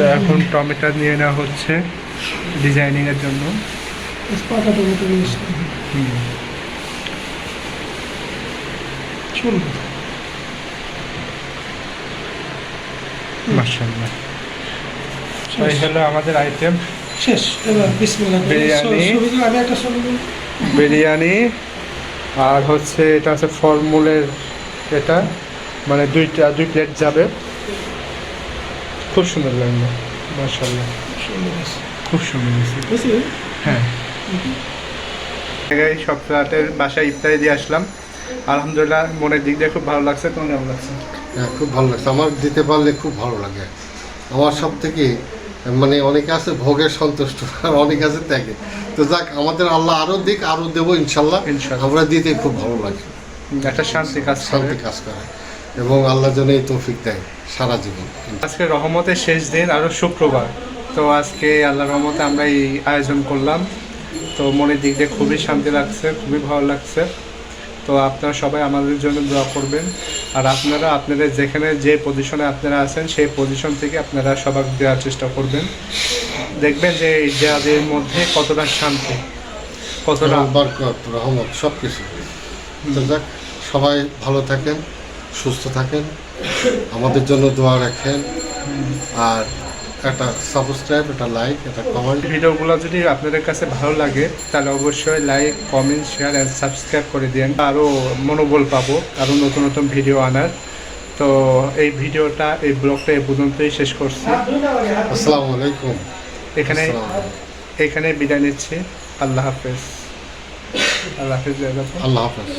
তো এখন টমেটো নিয়ে নেওয়া হচ্ছে ডিজাইনিং এর জন্য। চলুন মাশাআল্লাহ। এই হলো আমাদের আইটেম শেষ। এবার বিসমিল্লাহ বিরিয়ানি। আমি একটা বিরিয়ানি। আর হচ্ছে এটা হচ্ছে ফলমূলের এটা। মানে দুইটা দুই প্লেট যাবে। খুব সুন্দর লাগল মাশাআল্লাহ। সুন্দর আছে। খুব সুন্দর? হ্যাঁ। জায়গায় সপ্তাহের বাসায় ইফতারি দিয়ে আসলাম। আলহামদুলিল্লাহ মনের দিক দিয়ে খুব ভালো লাগছে। তোমার কেমন লাগছে? হ্যাঁ খুব ভালো লাগছে। আমার দিতে পারলে খুব ভালো লাগে। আমার সব থেকে মানে অনেকে আছে ভোগের সন্তুষ্ট আর অনেকে আছে ত্যাগে তো যাক আমাদের আল্লাহ আরও দিক আরও দেবো ইনশাল্লাহ। আমরা দিতে খুব ভালো লাগে। একটা শান্তি কাজ শান্তি কাজ করে। এবং আল্লাহ যেন এই তৌফিক দেয় সারা জীবন। আজকে রহমতের শেষ দিন আরও শুক্রবার। তো আজকে আল্লাহ রহমতে আমরা এই আয়োজন করলাম। তো মনের দিক দিয়ে খুবই শান্তি লাগছে খুবই ভালো লাগছে। তো আপনারা সবাই আমাদের জন্য দোয়া করবেন। আর আপনারা আপনাদের যেখানে যে পজিশনে আপনারা আছেন সেই পজিশন থেকে আপনারা সবাই দেওয়ার চেষ্টা করবেন। দেখবেন যে এই মধ্যে কতটা শান্তি কতটা বরকত রহমত সব কিছু সবাই ভালো থাকেন। সুস্থ থাকেন আমাদের জন্য দোয়া রাখেন আর একটা সাবস্ক্রাইব একটা লাইক একটা কমেন্ট ভিডিওগুলো যদি আপনাদের কাছে ভালো লাগে তাহলে অবশ্যই like comment share and subscribe করে দিন আরও মনোবল পাবো আরও নতুন নতুন ভিডিও আনার। তো এই ভিডিওটা এই ব্লগটা এই পর্যন্তই শেষ করছি। আসসালামু আলাইকুম। এখানে এখানে বিদায় নিচ্ছি। আল্লাহ হাফেজ। আল্লাহ হাফেজ আল্লাহ হাফেজ।